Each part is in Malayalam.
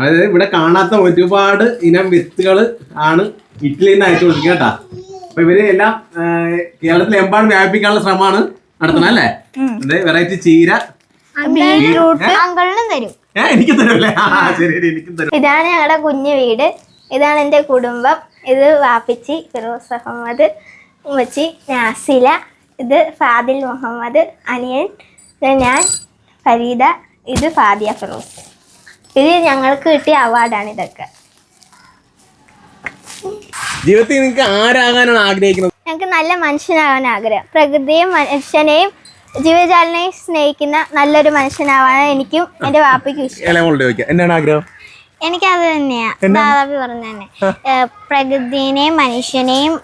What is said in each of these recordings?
അതായത് ഇവിടെ കാണാത്ത ഒരുപാട് ഇനം വിത്തുകൾ ആണ് ഇറ്റലിയിൽ നിന്ന് അയച്ചു കൊടുക്കുക കേട്ടാ. അപ്പൊ ഇവർ എല്ലാം കേരളത്തിൽ എമ്പാട് വ്യാപിപ്പിക്കാനുള്ള ശ്രമമാണ് നടത്തണം അല്ലേ? അതെ വെറൈറ്റി ചീര. എനിക്ക് ശരി എനിക്കും തരും. ഇതാണ് ഞങ്ങളുടെ കുഞ്ഞു വീട്. ഇതാണ് എന്റെ കുടുംബം. ഇത് വാപ്പിച്ചി ഫിറോസ് അഹമ്മദ് ഉമ്മച്ചി നാസില ഇത് ഫാദിൽ മുഹമ്മദ് അനിയൻ ഞാൻ ഫരീദ ഇത് ഫാദിയ ഫിറോസ്. ഇത് ഞങ്ങൾക്ക് കിട്ടിയ അവാർഡാണ് ഇതൊക്കെ. ജീവിതത്തിൽ നിങ്ങൾക്ക് ആരാകാനാണ് ആഗ്രഹിക്കുന്നത്? ഞങ്ങൾക്ക് നല്ല മനുഷ്യനാവാൻ ആഗ്രഹം. പ്രകൃതിയും മനുഷ്യനെയും ജീവജാലിനെയും സ്നേഹിക്കുന്ന നല്ലൊരു മനുഷ്യനാവാൻ എനിക്കും എന്റെ വാപ്പയ്ക്കും ഇഷ്ടം. എന്നാണ് ആഗ്രഹം? എനിക്കത് തന്നെയാ. ദാദാബി പറഞ്ഞ തന്നെ. പ്രകൃതിനെയും മനുഷ്യനെയും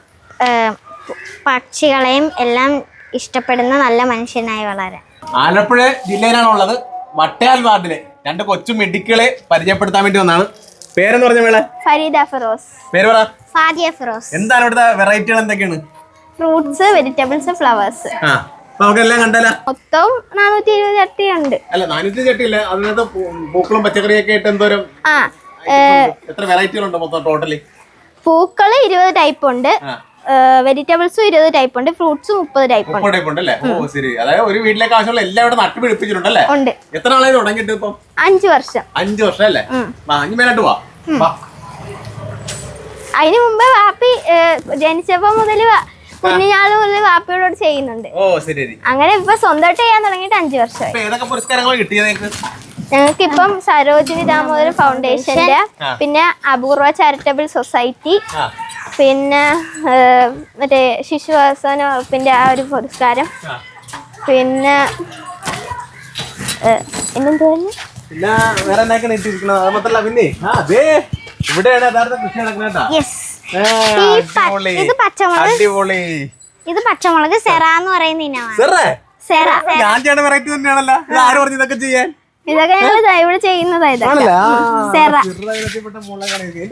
പക്ഷികളെയും എല്ലാം ഇഷ്ടപ്പെടുന്ന നല്ല മനുഷ്യനായി വളരാൻ. ആലപ്പുഴ ജില്ലയിലാണുള്ളത്. വട്ടയാൽ വാർഡിലെ രണ്ട് കൊച്ചു മെഡിക്കളെ പരിചയപ്പെടുത്താൻ വേണ്ടി വന്നാണ്. പേരെന്ന് പറഞ്ഞ മേളെ ഫരീദ ഫിറോസ്. പേര് പറ. ഫാദിയ ഫിറോസ്. എന്താണ് ഇവിടുത്തെ വെറൈറ്റികൾ എന്തൊക്കെയാണ്? ഫ്രൂട്ട്സ് വെജിറ്റബിൾസ് ഫ്ലവേഴ്സ് ആ നമുക്കെല്ലാം കണ്ടല്ല. മൊത്തം നാനൂറ്റി ഇരുപത് ചട്ടി ഉണ്ട് അല്ല നാനൂറ്റി ചട്ടിയില്ല. അതിനകത്ത് പൂ- പൂക്കളും പച്ചക്കറിയൊക്കെ ആയിട്ട് എന്തോരം ആ എത്ര വെറൈറ്റികളുണ്ട് മൊത്തം ടോട്ടലി പൂക്കൾ ഇരുപത് ടൈപ്പ് ഉണ്ട്. വെജിറ്റബിൾസും ഇരുപത് ടൈപ്പ് ഉണ്ട് ഫ്രൂട്ട്സും മുപ്പത് ടൈപ്പ് ഉണ്ട്. ടൈപ്പ് ഉണ്ടല്ലേ ഓ ശരി. അതായത് ഒരു വീട്ടിലേക്ക് ആവശ്യമുള്ള എല്ലാം ഇവിടെ നട്ടു പിടിപ്പിച്ചിട്ടുണ്ടല്ലേ ഉണ്ട്. എത്ര നാളായി തുടങ്ങിയിട്ട് ഇപ്പം? അഞ്ച് വർഷം. അഞ്ചു വർഷം അല്ലേ? അഞ്ചു മേലോട്ട് വാ. അതിന് മുമ്പ് വാപ്പി ജനിച്ചപ്പോ മുതൽ കുഞ്ഞുനാൾ മുതൽ വാപ്പിയോട് ചെയ്യുന്നുണ്ട്. ഓ ശരി അങ്ങനെ ഇപ്പൊ സ്വന്തമായിട്ട് ചെയ്യാൻ തുടങ്ങിയിട്ട് അഞ്ചു വർഷമായി. ഏതൊക്കെ പുരസ്കാരങ്ങൾ കിട്ടിയത് നിങ്ങൾക്ക്? ഞങ്ങൾക്ക് ഇപ്പം സരോജിനി ദാമോദരൻ ഫൗണ്ടേഷന്റെ പിന്നെ അപൂർവ ചാരിറ്റബിൾ സൊസൈറ്റി ആ. പിന്നെ മറ്റേ മറ്റേ ശിശുവാസന വകുപ്പിന്റെ ആ ഒരു പുരസ്കാരം. പിന്നെ വേറെ പിന്നെ. ഇവിടെയാണ് യഥാർത്ഥ കൃഷി നടക്കുന്നത് ഇത് പച്ചമുളക്. അടിപൊളി. ഇത് പച്ചമുളക് സെറ എന്ന് പറയുന്ന ഇനമാണ്. സെറേ? സെറ ഞാൻ ചെയ്യണ വെറൈറ്റി തന്നെയാണല്ലോ. ഇത് ആര് പറഞ്ഞു ഇതൊക്കെ ചെയ്യാൻ? ഇതൊക്കെ ഞങ്ങൾ ഇവിടെ ചെയ്യുന്നതായത് സെറ.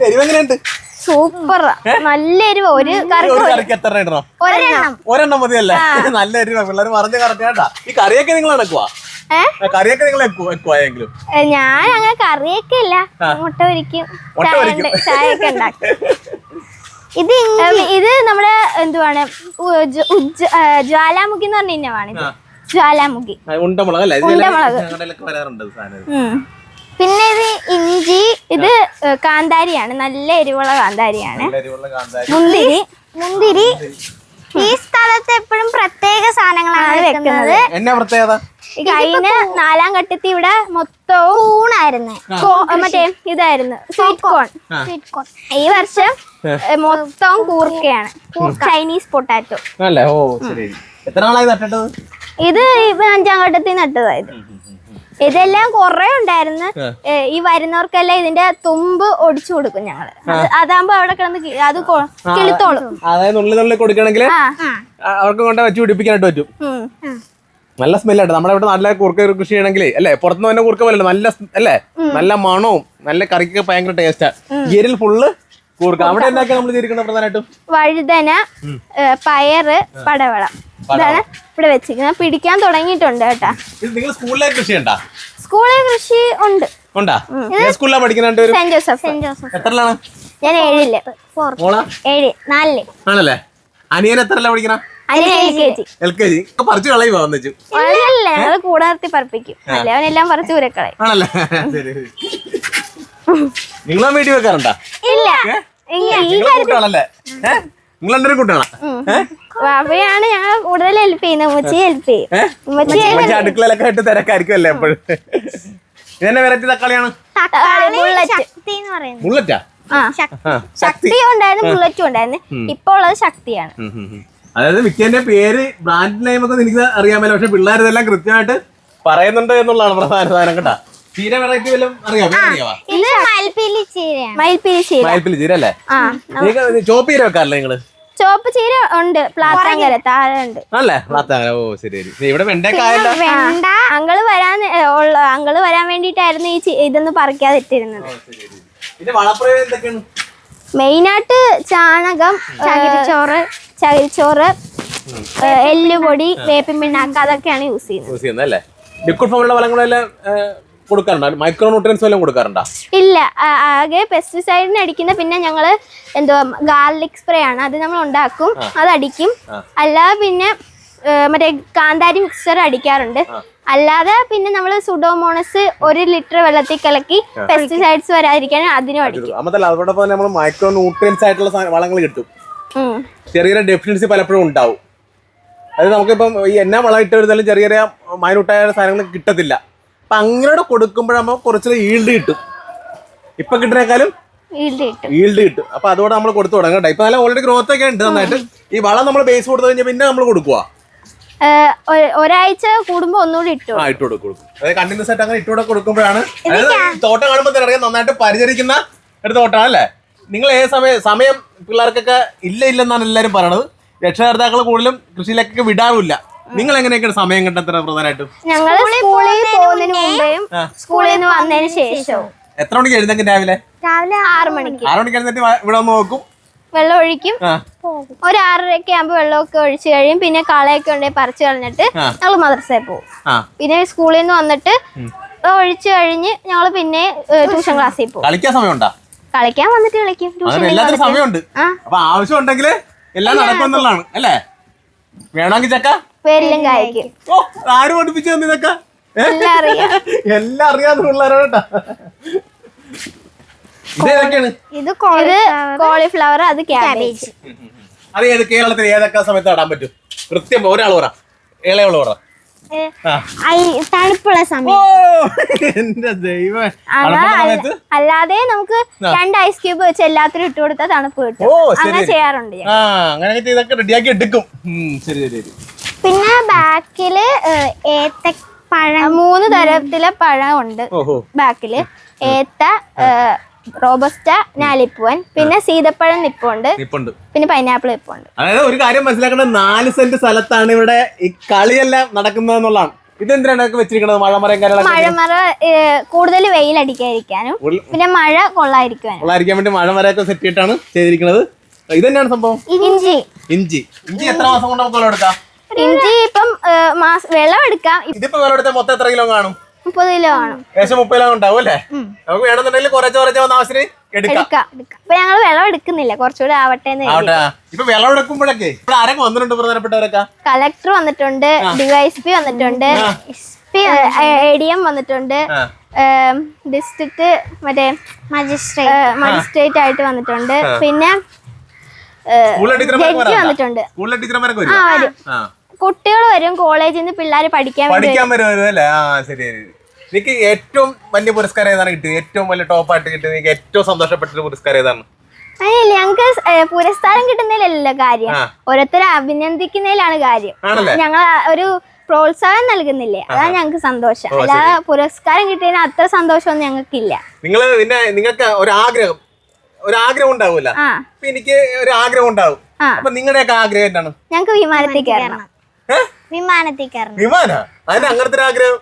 എരിവ് എങ്ങനെയുണ്ട്? സൂപ്പർ. നല്ല എരിവ ഒരു കറി കറിക്ക് എത്ര ഇടണം? ഒരെണ്ണം. ഒരെണ്ണം മതിയല്ലേ? നല്ല എരിവ പിള്ളേർ പറഞ്ഞ കറക്റ്റ് കേട്ടാ ഈ കറിയൊക്കെ നിങ്ങൾ നടക്കുവാ കറിയൊക്കെ നിങ്ങൾ വെക്കുവായെങ്കിലും. ഞാൻ അങ്ങനെ കറിയൊക്കെ ഇല്ല. മുട്ട ഒരിക്കും ചായ. ഉണ്ടാക്കും. ഇത് ഇത് നമ്മുടെ എന്തുവാണ്? ജ്വാലാമുഖി എന്ന് പറഞ്ഞ ഇന്നവാണിത് ഇത്. ജ്വാലാമുഖി. ഉണ്ടമുളക് ഉണ്ടമുളക്. പിന്നെ ഇത് ഇഞ്ചി കാന്താരിയാണ്. നല്ല എരിവുള്ള കാന്താരിയാണ്. നല്ല എരിവുള്ള കാന്താരി. മുന്തിരി. മുന്തിരി. ഈ സ്ഥലത്ത് എപ്പോഴും പ്രത്യേക സാധനങ്ങളാണ് വെക്കുന്നത്. എന്നാ പ്രത്യേകത? കഴിഞ്ഞ നാലാം ഘട്ടത്തിൽ ഇവിടെ മൊത്തവും കൂണായിരുന്നു. മറ്റേ ഇതായിരുന്നു. Sweet corn. ആ. ഈ വർഷം മൊത്തവും കൂർക്കയാണ്. Chinese potato. അല്ലേ? ഓ ശരി. എത്ര നാളായി നട്ടിട്ടത്? ഇത് ഇപ്പൊ അഞ്ചാം ഘട്ടത്തിൽ നട്ടതായത് ഇതെല്ലാം കുറെ ഉണ്ടായിരുന്നു. ഈ വരുന്നവർക്കെല്ലാം ഇതിന്റെ തുമ്പ് ഒടിച്ചു കൊടുക്കും ഞങ്ങൾ. അതാകുമ്പോ അവിടെ കിടന്ന് അത് കിളുത്തോളും. അതായത് കൊടുക്കണമെങ്കിൽ അവർക്ക് കൊണ്ട് വെച്ച് പിടിപ്പിക്കാനായിട്ട് പറ്റും. നല്ല സ്മെല്ലാണ് നമ്മുടെ ഇവിടെ നല്ല കുറുക്ക കൃഷി ചെയ്യണമെങ്കിൽ അല്ലേ? പുറത്തുനിന്ന് തന്നെ കുറുക്ക പോലെ നല്ല അല്ലേ? നല്ല മണവും നല്ല കറിക്കൊക്കെ ഭയങ്കര ടേസ്റ്റാ എരിൽ ഫുള്ള് കൂർക്ക അവിടെ എന്നൊക്കെ നമ്മൾ ചെയ്തിരിക്കുന്നത് പ്രധാനമായിട്ടും? വഴുതന പയറ് പടവളം. ഇതാണ് ഇവിടെ വെച്ചിരിക്കുന്നത്. പിടിക്കാൻ തുടങ്ങിയിട്ടുണ്ട് കേട്ടാ. ഇത് നിങ്ങൾ സ്കൂളിലെ കൃഷി ഉണ്ടാ സ്കൂളിൽ കൃഷി ഉണ്ട്. ഉണ്ടാ? സ്കൂളിലാ പഠിക്കുന്നുണ്ട് സെന്റ് ജോസഫ്. Saint Joseph. എത്രലാണ് ഞാൻ ഏഴിൽ. മോളാ? ഏഴ് നാലിൽ. ആണല്ലേ? അനിയൻ എത്രല്ല പഠിക്കണ? L K G. L K G. പറിച്ചു കളയുവാ വന്നിച്ചു? അല്ലല്ല ഞങ്ങൾ കൂടെ പറപ്പിക്കും. അല്ലെ? അവനെല്ലാം പറിച്ച് ആണല്ലേ? നിങ്ങളാ വീട്ടിൽ വെക്കാറുണ്ടാ? ഇല്ല. നിങ്ങൾ രണ്ടൊരു കൂട്ടാണോ ഏഹ് അവയാണ് ഞങ്ങൾ കൂടുതൽ ഹെൽപ്പ് ചെയ്യുന്നത്. ഉമ്മച്ചി ഹെൽപ്പ് ചെയ്യും. അടുക്കളയിലൊക്കെ ആയിട്ട് തിരക്കായിരിക്കും അല്ലേ എപ്പോഴും? ഇതെന്നെ വെറൈറ്റി തക്കാളിയാണ്. തക്കാളി ബുള്ളറ്റ് ബുള്ളറ്റാ ആ? ആ. ശക്തി. ശക്തി ഉണ്ടായിരുന്നു ബുള്ളറ്റും ഉണ്ടായിരുന്നു. ഇപ്പൊ ഉള്ളത് ശക്തിയാണ്. അതായത് മിക്കന്റെ പേര് ബ്രാൻഡ് നെയിം ഒക്കെ എനിക്ക് അറിയാമല്ലോ പക്ഷെ പിള്ളേർ ഇതെല്ലാം കൃത്യമായിട്ട് പറയുന്നുണ്ട് എന്നുള്ളതാണ് പ്രധാന സാധനം കേട്ടാ. ചീര വെറൈറ്റി വല്ലതും അറിയാമോ അറിയാവാ? ഇത് മയിൽപ്പീലി ചീരയാണ്. മയിൽപ്പീലി ചീര. മയൽപ്പിൽ ചീര അല്ലേ? ആ ചോപ്പ് ചീര വെക്കാറില്ലേ നിങ്ങൾ? ചുവപ്പ് ചീര ഉണ്ട്. പ്ലാത്താങ്കര താഴെ ഉണ്ട് ആണല്ലേ? പ്ലാത്താങ്ങ ഓ ശരി ശരി. ഇവിടെ വെണ്ടക്കായല്ല വെണ്ട. അങ്ങൾ വരാൻ ഉള്ള അങ്ങൾ വരാൻ വേണ്ടിട്ടായിരുന്നു ഈ ചി- ഇതൊന്നും പറിക്കാതിട്ടിരുന്നത്. മെയിൻ വളപ്രയോഗം എന്തൊക്കെയാണ്? മെയിനായിട്ട് ചാണകം ചകിരിച്ചോറ്. ചകിരിച്ചോറ് ഏ, എല്ലുപൊടി വേപ്പിൻ പിണ്ണാക്ക് അതൊക്കെയാണ് യൂസ് ചെയ്യുന്നത്. യൂസ് ചെയ്യുന്നത് അല്ലേ? ലിക്വിഡ് ഫോമിലുള്ള വളങ്ങളെല്ലാം കൊടുക്കാറുണ്ടോ? മൈക്രോ ന്യൂട്രിയൻസ് വല്ലതും കൊടുക്കാറുണ്ടോ? ഇല്ല ആകെ പെസ്റ്റിസൈഡിന് അടിക്കുന്ന പിന്നെ ഞങ്ങൾ എന്തോ ഗാർലിക് സ്പ്രേ ആണ്. അത് നമ്മൾ ഉണ്ടാക്കും അത് അടിക്കും. അല്ലാതെ പിന്നെ മറ്റേ കാന്താരി മിക്സർ അടിക്കാറുണ്ട്. അല്ലാതെ പിന്നെ നമ്മൾ സുഡോമോണസ് ഒരു ലിറ്റർ വെള്ളത്തിൽ കലക്കി പെസ്റ്റിസൈഡ്സ് വരാതിരിക്കാൻ അതിനും അടിക്കും. നമ്മൾ മൈക്രോ ന്യൂട്രിയൻസ് ആയിട്ടുള്ള വളങ്ങൾ കിട്ടും. ചെറിയ ഡെഫിഷ്യൻസി പലപ്പോഴും ഉണ്ടാവും. അത് നമുക്കിപ്പം ഈ എന്നാ വളം ഇട്ട് വരുന്നാലും ചെറിയ ചെറിയ മൈനൂട്ടായ സാധനങ്ങൾ കിട്ടത്തില്ല. അപ്പം അങ്ങനെ കൊടുക്കുമ്പോഴാകുമ്പോൾ കുറച്ച് ഈൽഡ് കിട്ടും. ഇപ്പൊ കിട്ടുന്നേക്കാളും ഈൽഡ് കിട്ടും. അപ്പൊ അതോടെ നമ്മൾ കൊടുത്തു തുടങ്ങാം ഇപ്പൊ ഇപ്പം നല്ല ഓൾറെഡി ഗ്രോത്ത് ഒക്കെ ഉണ്ട് നന്നായിട്ട്. ഈ വളം നമ്മൾ ബേസ് കൊടുത്തു കഴിഞ്ഞാൽ പിന്നെ നമ്മൾ കൊടുക്കുക ഒരാഴ്ച കൂടുമ്പോ ഒന്നുകൂടി ഇട്ടു ആ ഇട്ട് കൊടുക്കും അതായത് കണ്ടിന്യൂസ് ആയിട്ട് അങ്ങനെ ഇട്ടു കൊടുക്കുമ്പോഴാണ്. അതായത് തോട്ടം കാണുമ്പോൾ തന്നെ അറിയാം നന്നായിട്ട് പരിചരിക്കുന്ന ഒരു തോട്ടമാണ് അല്ലേ? നിങ്ങൾ ഏത് സമയം സമയം പിള്ളേർക്കൊക്കെ ഇല്ല ഇല്ലെന്നാണ് എല്ലാവരും പറയണത്. രക്ഷകർത്താക്കൾ കൂടുതലും കൃഷിയിലേക്കൊക്കെ വിടാറില്ല. നിങ്ങൾ എങ്ങനെയൊക്കെയാണ് സമയം കണ്ടെത്തുന്നത് പ്രധാനമായിട്ടും? ഞങ്ങൾ സ്കൂളിൽ പോകുന്നതിന് മുമ്പേയും സ്കൂളിൽ നിന്ന് വന്നതിന് ശേഷവും എത്ര മണിക്ക് എഴുന്നേക്കും രാവിലെ? രാവിലെ ആറ് മണിക്ക്. ആറ് മണിക്ക് എഴുന്നേറ്റ് ഇവിടെ വന്ന് നോക്കും? വെള്ളം ഒഴിക്കും. ഒരു ആറരയൊക്കെ ആകുമ്പോൾ വെള്ളമൊക്കെ ഒഴിച്ചു കഴിയും. പിന്നെ കളയൊക്കെ ഉണ്ടെങ്കിൽ പറിച്ചു കളഞ്ഞിട്ട് ഞങ്ങൾ മദ്രസയിൽ പോകും. ആ. പിന്നെ സ്കൂളിൽ നിന്ന് വന്നിട്ട് ഒഴിച്ചു കഴിഞ്ഞ് ഞങ്ങൾ പിന്നെ ട്യൂഷൻ ക്ലാസ്സിൽ പോകും. കളിക്കാൻ സമയമുണ്ടോ? കളിക്കാൻ വന്നിട്ട് കളിക്കും. ട്യൂഷൻ എല്ലാത്തിനും സമയമുണ്ട്. അപ്പൊ ആവശ്യം ഉണ്ടെങ്കിൽ എല്ലാം നടക്കുമെന്നുള്ളതാണ് അല്ലേ? വേണമെങ്കിൽ ചക്ക. പേരിലും കായ്ക്കും. ഓ ആര് പഠിപ്പിച്ചു തന്നെ ഇതൊക്കെ? ഏ? എല്ലാം അറിയാം എല്ലാം അറിയാവുന്ന പിള്ളേരാണ് കേട്ടാ. ഇത് ഏതൊക്കെയാണ്? ഇത് കോളിഫ്ലവർ അത് ക്യാബേജ് അത് ഏത് കേരളത്തിൽ ഏതൊക്കെ സമയത്ത് നടാൻ പറ്റും? കൃത്യം ഒരാൾ പറ. ഇളയോൾ പറ. ആ. തണുപ്പുള്ള സമയം. ഓ എന്റെ ദൈവം തണുപ്പുള്ള സമയത്ത്? അല്ലാതെ നമുക്ക് രണ്ട് ഐസ് ക്യൂബ് വെച്ച് എല്ലാത്തിനും ഇട്ട് കൊടുത്താൽ തണുപ്പ് കിട്ടും. ഓ ശരി അങ്ങനെ ചെയ്യാറുണ്ട് ഞാൻ. ആ അങ്ങനെ ഇതൊക്കെ റെഡിയാക്കി എടുക്കും. ഉം, ശരി ശരി ശരി. പിന്നെ ബാക്കിൽ ഏത്ത പഴം മൂന്ന് തരത്തിലെ പഴമുണ്ട് ഉണ്ട് ബാക്കിൽ. ഏത്ത റോബസ്റ്റ ഞാലിപ്പൂവൻ പിന്നെ സീതപ്പഴം നിപ്പുണ്ട്. നിപ്പുണ്ട്. പിന്നെ പൈനാപ്പിൾ നിപ്പുണ്ട്. അതായത് ഒരു കാര്യം മനസ്സിലാക്കേണ്ടത് നാല് സെന്റ് സ്ഥലത്താണ് ഇവിടെ ഈ കളിയെല്ലാം നടക്കുന്നതെന്നുള്ളതാണ് ഇതെന്തിനാണ് വെച്ചിരിക്കുന്നത്? കാര്യങ്ങളൊക്കെ മഴമറ കൂടുതൽ വെയിലടിക്കാതിരിക്കാനും അടിക്കാതിരിക്കാനും പിന്നെ മഴ കൊള്ളാതിരിക്കാനും കൊള്ളായിരിക്കാൻ വേണ്ടി മഴമറയൊക്കെ സെറ്റ് ചെയ്തിട്ടാണ് ചെയ്തിരിക്കുന്നത്. ഇതെന്നാണ് സംഭവം? ഇഞ്ചി. ഇഞ്ചി. ഇഞ്ചി എത്ര മാസം കൊണ്ട് നമുക്ക് വിളവെടുക്കാം ഇഞ്ചി ഇപ്പം മാസ വെള്ളം എടുക്കാം. ഇതിപ്പോ വിളവെടുത്താൽ മൊത്തം എത്ര കിലോ കാണും? മുപ്പത് കിലോ കാണും. ഏകദേശം മുപ്പത് കിലോ ഉണ്ടാവും അല്ലേ? നമുക്ക് വേണമെന്നുണ്ടെങ്കിൽ കുറച്ച് കുറച്ച് വന്ന ആവശ്യത്തിന് എടുക്കാം. ഇപ്പൊ ഞങ്ങൾ വെള്ളം എടുക്കുന്നില്ല. കുറച്ചുകൂടെ ആവട്ടെ. ഇപ്പൊ വിളവെടുക്കുമ്പോഴൊക്കെ ഇവിടെ ആരൊക്കെ വന്നിട്ടുണ്ട് പ്രധാനപ്പെട്ടവരൊക്കെ? കളക്ടർ വന്നിട്ടുണ്ട് ഡിവൈഎസ്പി വന്നിട്ടുണ്ട് എ ഡി എം വന്നിട്ടുണ്ട്. ഡിസ്ട്രിക്ട് മറ്റേ മജിസ്ട്രേറ്റ് മജിസ്ട്രേറ്റ് ആയിട്ട് വന്നിട്ടുണ്ട്. പിന്നെ ജഡ്ജി? വന്നിട്ടുണ്ട്. ആ വരും. ആ. കുട്ടികൾ വരും കോളേജിൽ നിന്ന് പിള്ളേർ പഠിക്കാൻ പഠിക്കാൻ വരുമായിരുന്നു അല്ലേ? ആ ശരി ശരി. എനിക്ക് ഏറ്റവും വലിയ പുരസ്കാരം ഏതാണ് കിട്ടിയത്? ഏറ്റവും വലിയ ടോപ്പ് ആയിട്ട് കിട്ടിയത്? എനിക്ക് ഏറ്റവും സന്തോഷപ്പെട്ട പുരസ്കാരം ഏതാണ്? അല്ല ഞങ്ങൾക്ക് പുരസ്കാരം കിട്ടുന്നതിലല്ല കാര്യം. ഓരോരുത്തരെ അഭിനന്ദിക്കുന്നതിലാണ് കാര്യം. ഞങ്ങൾ ഒരു പ്രോത്സാഹനം നൽകുന്നില്ലേ? അതാണ് ഞങ്ങൾക്ക് സന്തോഷം. അല്ലാതെ പുരസ്കാരം കിട്ടിയതിന് അത്ര സന്തോഷമൊന്നും ഞങ്ങൾക്കില്ല. നിങ്ങൾ പിന്നെ നിങ്ങൾക്ക് ഒരു ആഗ്രഹം ഒരു ആഗ്രഹം ഉണ്ടാവൂല എനിക്ക് ഒരു ആഗ്രഹം ഉണ്ടാവും. അപ്പൊ നിങ്ങളുടെയൊക്കെ ആഗ്രഹം എന്താണ്? ഞങ്ങൾക്ക് വിമാനത്തിൽ കയറണം? വിമാനത്തിൽ കയറണം. വിമാന? അതിന് അങ്ങനത്തെ ആഗ്രഹം?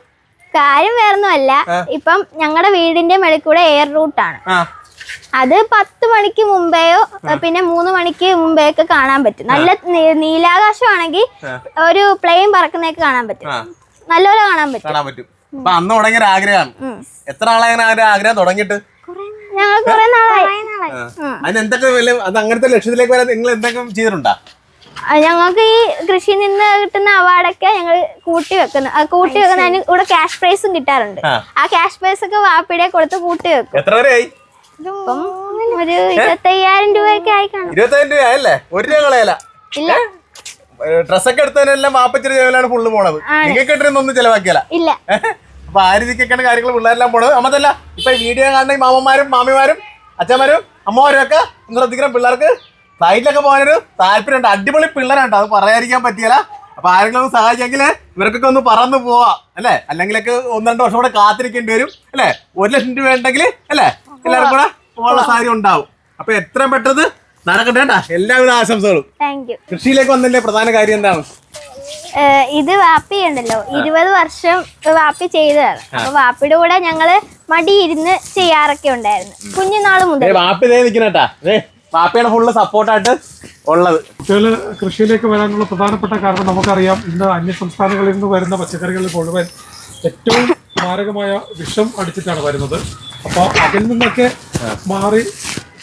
കാര്യം വേറൊന്നുമല്ല. ഇപ്പം ഞങ്ങളുടെ വീടിന്റെ മേളിൽ കൂടെ എയർ റൂട്ടാണ്. ആണ് അത് പത്ത് മണിക്ക് മുമ്പേയോ പിന്നെ മൂന്ന് മണിക്ക് മുമ്പേ ഒക്കെ കാണാൻ പറ്റും. നല്ല നീലാകാശമാണെങ്കിൽ ഒരു പ്ലെയിൻ പറക്കുന്നൊക്കെ കാണാൻ പറ്റും. നല്ലപോലെ കാണാൻ പറ്റും. കാണാൻ പറ്റും. അപ്പൊ അന്ന് തുടങ്ങിയ ആഗ്രഹമാണ്. എത്ര ആളായി അങ്ങനെ ആ ഒരു ആഗ്രഹം തുടങ്ങിയിട്ട്? ഞങ്ങൾ കുറെ നാളായി. അതിന് എന്തൊക്കെ അത് അങ്ങനത്തെ ലക്ഷ്യത്തിലേക്ക് വരാൻ നിങ്ങൾ എന്തൊക്കെ ചെയ്തിട്ടുണ്ടാ? ഞങ്ങൾക്ക് ഈ കൃഷിയിൽ നിന്ന് കിട്ടുന്ന അവാർഡൊക്കെ ഞങ്ങൾ കൂട്ടി വെക്കുന്നു. കൂട്ടി വെക്കുന്നതിന് ഇവിടെ ക്യാഷ് പ്രൈസും കിട്ടാറുണ്ട്. ആ. ക്യാഷ് പ്രൈസ് ഒക്കെ വാപ്പിടെ കൊടുത്ത് കൂട്ടി വെക്കും. എത്ര വരെ ആയി ഇപ്പം ഒരു ഇരുപത്തയ്യായിരം രൂപയൊക്കെ ആയി കാണും. ഇരുപത്തയ്യായിരം രൂപ ആയല്ലേ ഒരു രൂപ കളയല ഇല്ല ഡ്രസ്സൊക്കെ എടുത്തതിനെല്ലാം വാപ്പച്ചിരി ചെലവിലാണ് ഫുള്ള് പോണത്. നിങ്ങൾക്ക് ഒന്നും ചെലവാക്കിയല്ല. ഇല്ല. അപ്പൊ ആ രീതിക്കൊക്കെയാണ് കാര്യങ്ങൾ പിള്ളേരെല്ലാം പോണത്. അമ്മതല്ല ഇപ്പൊ ഈ വീഡിയോ കാണുന്ന മാമന്മാരും മാമിമാരും അച്ഛന്മാരും അമ്മമാരും ഒക്കെ ഒന്ന് ശ്രദ്ധിക്കണം പിള്ളേർക്ക്. ഫ്ലൈറ്റിലൊക്കെ പോകാനൊരു താല്പര്യമുണ്ട്. അടിപൊളി പിള്ളേരുണ്ട് അത് പറയാതിരിക്കാൻ പറ്റിയല്ല അപ്പൊ ആരെങ്കിലും ഒന്ന് സഹായിച്ചെങ്കിൽ ഇവർക്കൊക്കെ ഒന്ന് പറന്ന് പോവാം. അല്ലേ? അല്ലെങ്കിലൊക്കെ ഒന്ന് രണ്ട് വർഷം കൂടെ കാത്തിരിക്കേണ്ടി വരും. അല്ലേ? ഒരു ലക്ഷം രൂപ ഉണ്ടെങ്കിൽ അല്ലേ? എല്ലാവർക്കും കൂടെ പോകാനുള്ള സാഹചര്യം ഉണ്ടാവും. അപ്പൊ എത്രയും പെട്ടത് നടക്കട്ടെ കേട്ടാ. എല്ലാവിധ ആശംസകളും. കൃഷിയിലേക്ക് വന്നതിന്റെ പ്രധാന കാര്യം എന്താണ്? ഇത് വാപ്പി ഉണ്ടല്ലോ. ഇരുപത് വർഷം വാപ്പി ചെയ്തതാണ്. അപ്പൊ വാപ്പിയുടെ കൂടെ ഞങ്ങൾ മടിയിരുന്ന് ചെയ്യാറൊക്കെ ഉണ്ടായിരുന്നു. കുഞ്ഞുനാൾ മുതൽ വാപ്പി ഇതേ ഏ ഫുള്ള് സപ്പോർട്ടായിട്ട് ഉള്ളത്. കുട്ടികൾ കൃഷിയിലേക്ക് വരാനുള്ള പ്രധാനപ്പെട്ട കാരണം നമുക്കറിയാം ഇന്ന് അന്യ സംസ്ഥാനങ്ങളിൽ നിന്ന് വരുന്ന പച്ചക്കറികൾ മുഴുവൻ ഏറ്റവും മാരകമായ വിഷം അടിച്ചിട്ടാണ് വരുന്നത്. അപ്പോൾ അതിൽ നിന്നൊക്കെ മാറി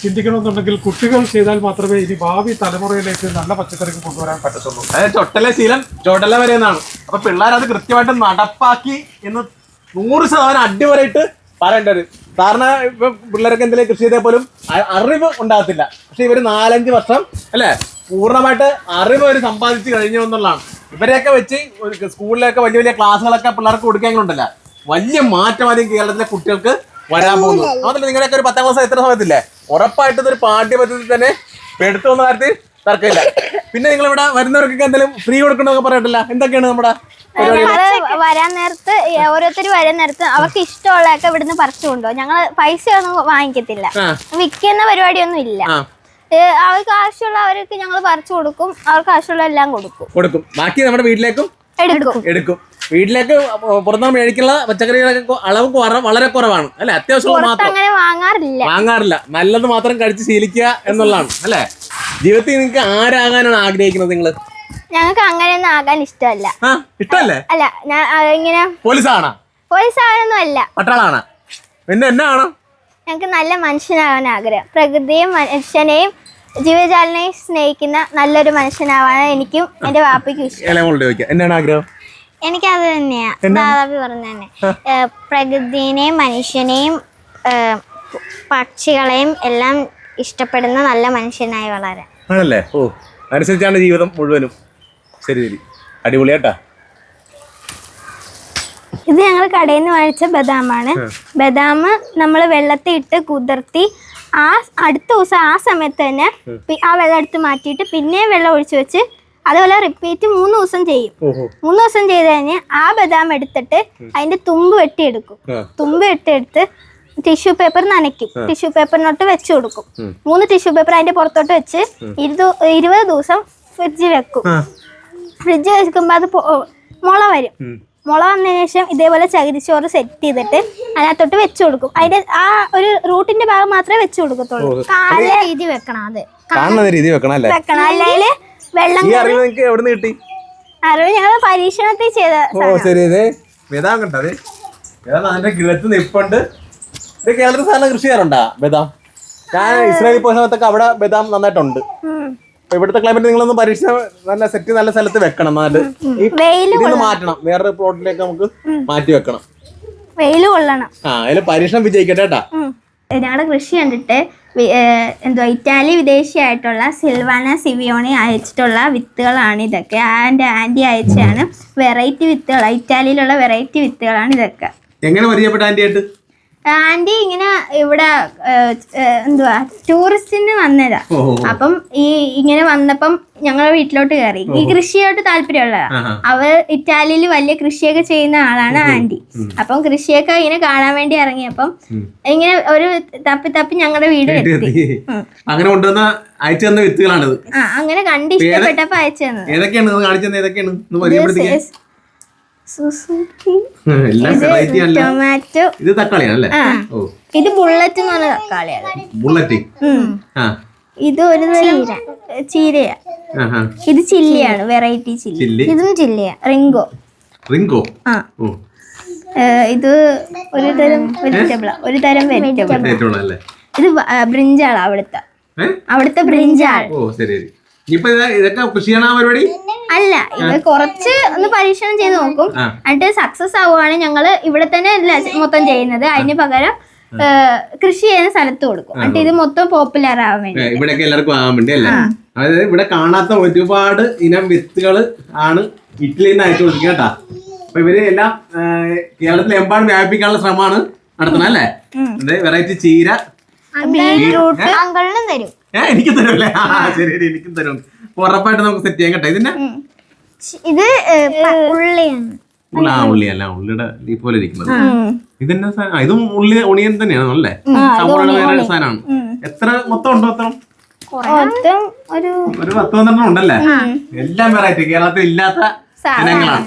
ചിന്തിക്കണമെന്നുണ്ടെങ്കിൽ കുട്ടികൾ ചെയ്താൽ മാത്രമേ ഇനി ഭാവി തലമുറയിലേക്ക് നല്ല പച്ചക്കറികൾ കൊണ്ടുവരാൻ പറ്റത്തുള്ളൂ. അതായത് ചൊട്ടലെ ശീലം ചൊട്ടല വരെ എന്നാണ്. അപ്പൊ പിള്ളേർ അത് കൃത്യമായിട്ട് നടപ്പാക്കി എന്ന് നൂറ് ശതമാനം അടിവരായിട്ട് പറയേണ്ടത്. സാധാരണ ഇപ്പൊ പിള്ളേരൊക്കെ എന്തെങ്കിലും കൃഷി ചെയ്താൽ പോലും അറിവ് ഉണ്ടാകത്തില്ല. പക്ഷെ ഇവർ നാലഞ്ച് വർഷം അല്ലെ? പൂർണമായിട്ട് അറിവ് അവർ സമ്പാദിച്ചു കഴിഞ്ഞു എന്നുള്ളതാണ്. ഇവരെയൊക്കെ വെച്ച് സ്കൂളിലൊക്കെ വലിയ വലിയ ക്ലാസ്സുകളൊക്കെ പിള്ളേർക്ക് കൊടുക്കാനുണ്ടല്ല. വലിയ മാറ്റം ആദ്യം കേരളത്തിലെ കുട്ടികൾക്ക് വരാൻ പോകുന്നു. അതല്ല നിങ്ങളൊക്കെ ഒരു പത്താം ക്ലാസ് എത്ര സമയത്തില്ലേ? ഉറപ്പായിട്ടും ഒരു പാഠ്യപദ്ധതി തന്നെ എടുത്തു വന്ന കാര്യത്തിൽ തർക്കമില്ല. പിന്നെ നിങ്ങൾ ഇവിടെ വരുന്നവർക്കൊക്കെ എന്തെങ്കിലും ഫ്രീ കൊടുക്കണമെന്നൊക്കെ പറയട്ടില്ല? എന്തൊക്കെയാണ് നമ്മുടെ ഞങ്ങൾ വരാൻ നേരത്ത് ഓരോരുത്തർ വരാൻ നേരത്ത് അവർക്ക് ഇഷ്ടമുള്ളതൊക്കെ ഇവിടുന്ന് പറിച്ചു കൊണ്ടുപോകും. ഞങ്ങൾ പൈസ ഒന്നും വാങ്ങിക്കത്തില്ല. വിൽക്കുന്ന പരിപാടിയൊന്നും ഇല്ല. അവർക്ക് ആവശ്യമുള്ള അവർക്ക് ഞങ്ങൾ പറിച്ചു കൊടുക്കും. അവർക്ക് ആവശ്യമുള്ള എല്ലാം കൊടുക്കും. കൊടുക്കും. ബാക്കി നമ്മുടെ വീട്ടിലേക്കും എടുക്കും. എടുക്കും. വീട്ടിലേക്ക് പുറത്തുനിന്ന് മേടിക്കുന്ന പച്ചക്കറികളൊക്കെ അളവ് വളരെ കുറവാണ്. അല്ലെ? അത്യാവശ്യം മാത്രം. വാങ്ങാറില്ല. വാങ്ങാറില്ല. നല്ലത് മാത്രം കഴിച്ച് ശീലിക്കുക എന്നുള്ളതാണ്. അല്ലെ? ജീവിതത്തിൽ നിങ്ങൾക്ക് ആരാകാനാണ് ആഗ്രഹിക്കുന്നത് നിങ്ങൾ ഞങ്ങൾക്ക് അങ്ങനെയൊന്നും ആകാൻ ഇഷ്ടമല്ല. ഇഷ്ടമല്ലേ? അല്ല ഞാൻ ഇങ്ങനെ പോലീസാണോ? പോലീസ് ആവാനൊന്നും അല്ല. പട്ടാളാണോ പിന്നെ എന്നാണോ ഞങ്ങൾക്ക് നല്ല മനുഷ്യനാവാൻ ആഗ്രഹം. പ്രകൃതിയും മനുഷ്യനെയും ജീവജാലിനെയും സ്നേഹിക്കുന്ന നല്ലൊരു മനുഷ്യനാവാൻ എനിക്കും എന്റെ വാപ്പയ്ക്കും ഇഷ്ടം. എന്നാണ് ആഗ്രഹം? എനിക്കത് തന്നെയാ. ദാദാബി പറഞ്ഞ തന്നെ. പ്രകൃതിനെയും മനുഷ്യനെയും പക്ഷികളെയും എല്ലാം ഇഷ്ടപ്പെടുന്ന നല്ല മനുഷ്യനായി വളരാൻ. ആണല്ലേ? ഓ. അനുസരിച്ചാണ് ജീവിതം മുഴുവനും. ശരി ശരി. അടിപൊളിയാട്ടാ ഇത് ഞങ്ങൾ കടയിൽ നിന്ന് വാങ്ങിച്ച ബദാമാണ്. ബദാം നമ്മൾ വെള്ളത്തിൽ ഇട്ട് കുതിർത്തി ആ അടുത്ത ദിവസം ആ സമയത്ത് തന്നെ ആ വെള്ളം എടുത്ത് മാറ്റിയിട്ട് പിന്നെയും വെള്ളം ഒഴിച്ചു വെച്ച് അതുപോലെ റിപ്പീറ്റ് മൂന്ന് ദിവസം ചെയ്യും. മൂന്ന് ദിവസം ചെയ്ത് കഴിഞ്ഞ് ആ ബദാം എടുത്തിട്ട് അതിന്റെ തുമ്പ് വെട്ടിയെടുക്കും. തുമ്പ് വെട്ടിയെടുത്ത് ടിഷ്യൂ പേപ്പർ നനയ്ക്കും. ടിഷ്യൂ പേപ്പറിനോട്ട് വെച്ചു കൊടുക്കും. മൂന്ന് ടിഷ്യൂ പേപ്പർ അതിന്റെ പുറത്തോട്ട് വെച്ച് ഇരുപത് ഇരുപത് ദിവസം ഫ്രിഡ്ജ് വെക്കും. ഫ്രിഡ്ജ് വെക്കുമ്പോൾ അത് മുള വരും. മുള വന്നതിന് ശേഷം ഇതേപോലെ ചകിരിച്ചോറ് സെറ്റ് ചെയ്തിട്ട് അതിനകത്തോട്ട് വെച്ചു കൊടുക്കും. അതിന്റെ ആ ഒരു റൂട്ടിന്റെ ഭാഗം മാത്രമേ വെച്ചു കൊടുക്കത്തുള്ളൂ. കാല രീതി വെക്കണം അത്. കാണുന്ന രീതി വെക്കണം അല്ലേ? വെക്കണം. അല്ലെങ്കിൽ വെള്ളം കിട്ടി? അറിവ് ഞങ്ങൾ പരീക്ഷണത്തിൽ ചെയ്ത ഓ ശരി അതിന്റെ നിപ്പുണ്ട്. ഇത് കേരളത്തിൽ സാധാരണ കൃഷി ചെയ്യാറുണ്ടാ ബദാം? ഞാൻ ഇസ്രായേലിൽ പോയ സമയത്തൊക്കെ അവിടെ ബദാം നന്നായിട്ടുണ്ട്. അപ്പൊ ഇവിടുത്തെ ക്ലൈമറ്റ് നിങ്ങളൊന്ന് പരീക്ഷ നല്ല സെറ്റ് നല്ല സ്ഥലത്ത് വെക്കണം ഇതിന്ന് മാറ്റണം. വേറൊരു പ്ലോട്ടിലേക്ക് നമുക്ക് മാറ്റി വെക്കണം. വെയിൽ കൊള്ളണം. ആ അതിൽ പരീക്ഷണം വിജയിക്കട്ടെ കേട്ടാ. ഞങ്ങളുടെ കൃഷി കണ്ടിട്ട് എന്തോ ഇറ്റാലി വിദേശിയായിട്ടുള്ള സിൽവാന സിവിയോണി അയച്ചിട്ടുള്ള വിത്തുകളാണ് ഇതൊക്കെ. ആന്റെ ആന്റി അയച്ചാണ് വെറൈറ്റി വിത്തുകളാണ് ഇറ്റാലിയിലുള്ള വെറൈറ്റി വിത്തുകളാണ് ഇതൊക്കെ. എങ്ങനെ പരിചയപ്പെട്ട ആന്റി ആയിട്ട് ആന്റി ഇങ്ങനെ ഇവിടെ എന്തുവാ ടൂറിസ്റ്റിന് വന്നതാ. അപ്പം ഈ ഇങ്ങനെ വന്നപ്പം ഞങ്ങളെ വീട്ടിലോട്ട് കയറി. ഈ കൃഷിയോട്ട് താല്പര്യമുള്ളതാ. അവർ ഇറ്റാലിയിൽ വലിയ കൃഷിയൊക്കെ ചെയ്യുന്ന ആളാണ് ആന്റി. അപ്പം കൃഷിയൊക്കെ ഇങ്ങനെ കാണാൻ വേണ്ടി ഇറങ്ങിയപ്പം. ഇങ്ങനെ ഒരു തപ്പി തപ്പി ഞങ്ങളുടെ വീട്. അങ്ങനെ കൊണ്ടുവന്ന അയച്ചു തന്ന വിത്തുകളാണിത് അങ്ങനെ കണ്ട് ഇഷ്ടപ്പെട്ടപ്പോ അയച്ചു തന്നത്. ഏതൊക്കെയാണ്? ഏതൊക്കെയാണ്? സുസുക്കി. ടൊമാറ്റോ ഇത് തക്കാളിയാണല്ലേ ഓ. ഇത് ബുള്ളറ്റ് എന്ന് പറഞ്ഞ തക്കാളിയാണ്. ബുള്ളറ്റ് ഇത് ഒരു ചീരയാ. ഇത് ചില്ലിയാണ് വെറൈറ്റി ചില്ലി. ഇതും ചില്ലിയാ റിങ്കോ റിങ്കോ ആ. ഇത് ഒരു തരം വെജിറ്റബിളാ ഒരു തരം വെജിറ്റബിൾ ഇത് ബ്രിഞ്ചാളാ അവിടുത്തെ. അവിടുത്തെ ബ്രിഞ്ചാൾ ഓ ശരി. ഇപ്പൊ ഇത് ഇതൊക്കെ കൃഷി ചെയ്യണ പരിപാടി? അല്ല ഇത് കുറച്ച് ഒന്ന് പരീക്ഷണം ചെയ്ത് നോക്കും. എന്നിട്ട് സക്സസ് ആവുകയാണെങ്കിൽ ഞങ്ങൾ ഇവിടെ തന്നെ അല്ല മൊത്തം ചെയ്യുന്നത്. അതിന് പകരം കൃഷി ചെയ്യുന്ന സ്ഥലത്ത് കൊടുക്കും. എന്നിട്ട് ഇത് മൊത്തം പോപ്പുലർ ആവാൻ വേണ്ടി. ഇവിടെയൊക്കെ എല്ലാവർക്കും ആവാൻ വേണ്ടി അല്ലേ? അതായത് ഇവിടെ കാണാത്ത ഒരുപാട് ഇനം വിത്തുകൾ ആണ് ഇറ്റലിയിൽ നിന്ന് അയച്ചു കൊടുക്കുക കേട്ടാ. അപ്പൊ ഇവർ എല്ലാം കേരളത്തിൽ എമ്പാടും വ്യാപിപ്പിക്കാനുള്ള ശ്രമമാണ് നടത്തണം അല്ലേ? വെറൈറ്റി ചീര ബീറ്റ്റൂട്ട് അങ്കളിനും തരും. ഏ എനിക്ക് തരൂല്ലേ ആ ശരി ശരി എനിക്കും തരും. ഉറപ്പായിട്ട് നമുക്ക് സെറ്റ് ചെയ്യാൻ കേട്ടോ. ഇതിന്റെ ഇത് ഉള്ളിയാണ്. ഉള്ള ആ ഉള്ളിയല്ല ഉള്ളിയുടെ ഈ പോലെ ഇരിക്കുന്നത്. ഇതെന്നാ സാധനം ഇതും ഉള്ളി ഒണിയൻ തന്നെയാണ് അല്ലേ? സവോളയുടെ വേറെ സാധനമാണ്. എത്ര മൊത്തം ഉണ്ടോ അത്ര? മൊത്തം ഒരു ഒരു പത്ത് പന്ത്രണ്ടെണ്ണം ഉണ്ടല്ലേ? എല്ലാം വെറൈറ്റി കേരളത്തിൽ ഇല്ലാത്ത ഇനങ്ങളാണ്.